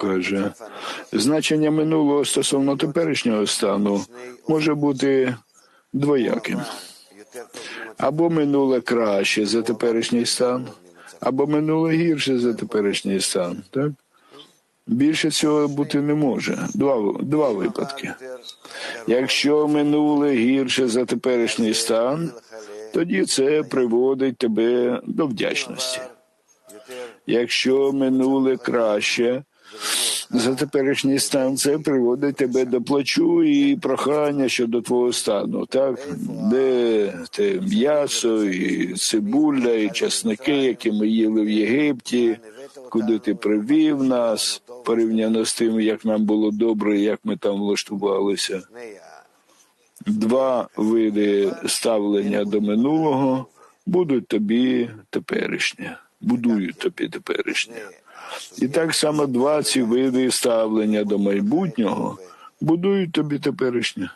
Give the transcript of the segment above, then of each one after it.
каже, значення минулого стосовно теперішнього стану може бути двояким. Або минуле краще за теперішній стан, або минуле гірше за теперішній стан. Так? Більше цього бути не може. Два, два випадки. Якщо минуле гірше за теперішній стан, тоді це приводить тебе до вдячності. Якщо минуле краще за теперішній стан, це приводить тебе до плачу і прохання щодо твого стану. Так, де те м'ясо, і цибуля, і часники, які ми їли в Єгипті, куди ти привів нас, порівняно з тим, як нам було добре, як ми там влаштувалися. Два види ставлення до минулого будуть тобі теперішнє, будують тобі теперішнє. І так само два ці види ставлення до майбутнього будують тобі теперішнє.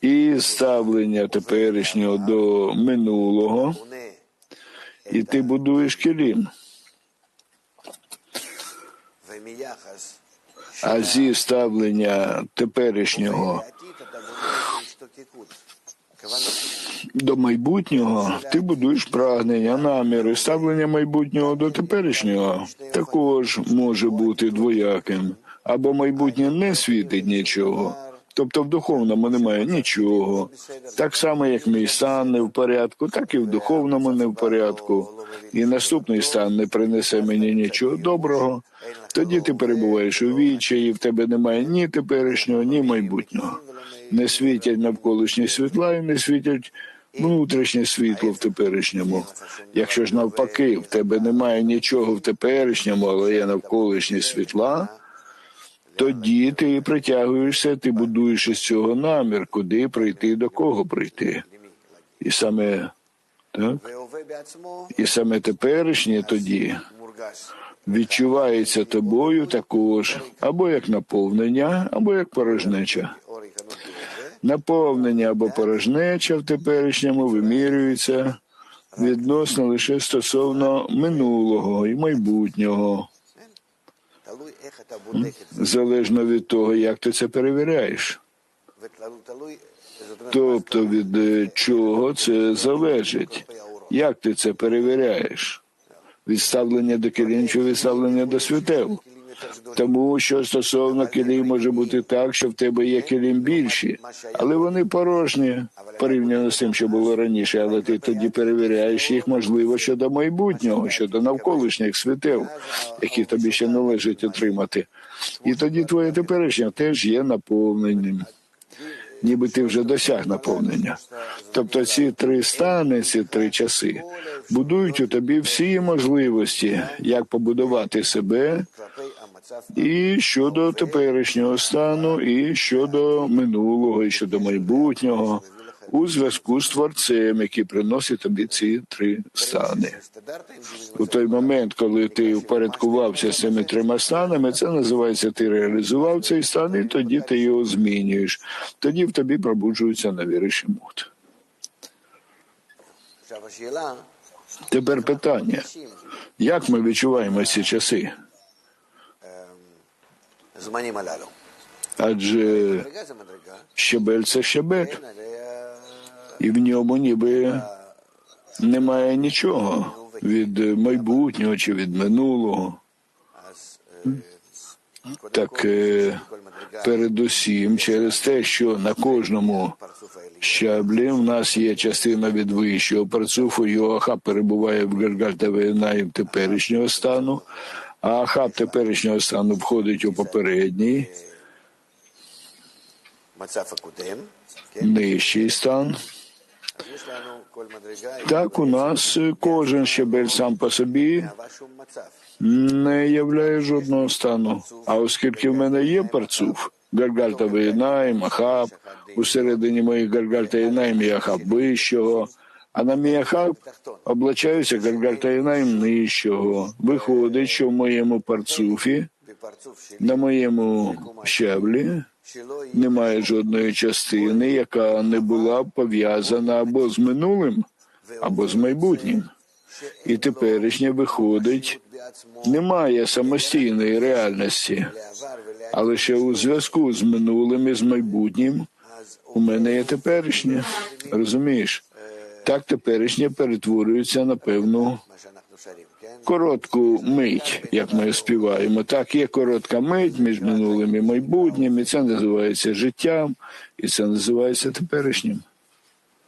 І ставлення теперішнього до минулого, і ти будуєш келім. А зі ставлення теперішнього до майбутнього ти будуєш прагнення, наміри, ставлення майбутнього до теперішнього також може бути двояким, або майбутнє не світить нічого, тобто в духовному немає нічого. Так само, як мій стан не в порядку, так і в духовному не в порядку. І наступний стан не принесе мені нічого доброго. Тоді ти перебуваєш у вічі, і в тебе немає ні теперішнього, ні майбутнього не світять навколишні світла і не світять внутрішнє світло в теперішньому. Якщо ж навпаки, в тебе немає нічого в теперішньому, але є навколишні світла. Тоді ти притягуєшся, ти будуєш із цього намір, куди прийти, до кого прийти. І саме так? і саме теперішнє тоді відчувається тобою також, або як наповнення, або як порожнеча наповнення або порожнеча в теперішньому вимірюється відносно лише стосовно минулого і майбутнього, залежно від того, як ти це перевіряєш. Тобто від е, чого це залежить? Як ти це перевіряєш? Відставлення до керінчу, відставлення до світел тому що стосовно килим може бути так, що в тебе є килим більші, але вони порожні порівняно з тим, що було раніше. Але ти тоді перевіряєш їх, можливо, щодо майбутнього, щодо навколишніх світел, які тобі ще належить отримати. І тоді твоє теперішнє теж є наповненням. Ніби ти вже досяг наповнення. Тобто ці три стани, ці три часи будують у тобі всі можливості, як побудувати себе, і щодо теперішнього стану, і щодо минулого, і щодо майбутнього у зв'язку з творцем, який приносить тобі ці три стани. У той момент, коли ти впорядкувався з цими трьома станами, це називається ти реалізував цей стан, і тоді ти його змінюєш. Тоді в тобі пробуджується нові решімут. Тепер питання: як ми відчуваємо ці часи? Адже щебель це щебель, і в ньому ніби немає нічого від майбутнього чи від минулого. Так передусім через те, що на кожному щаблі в нас є частина від вищого парцуфу, Йоаха перебуває в Гергальтовій і теперішнього стану а хаб теперішнього стану входить у попередній нижчий стан. Так у нас кожен щебель сам по собі не являє жодного стану. А оскільки в мене є парцуф, гаргальтовий найм, ахаб, усередині моїх гаргальта і найм і ахаб вищого, а на міяхах облачаюся гаргартайна нижчого. Виходить, що в моєму парцуфі, на моєму щеблі, немає жодної частини, яка не була пов'язана або з минулим, або з майбутнім. І теперішнє виходить, немає самостійної реальності, а лише у зв'язку з минулим і з майбутнім у мене є теперішнє. Розумієш? так теперішнє перетворюється на певну коротку мить, як ми співаємо. Так, є коротка мить між минулим і майбутнім, і це називається життям, і це називається теперішнім.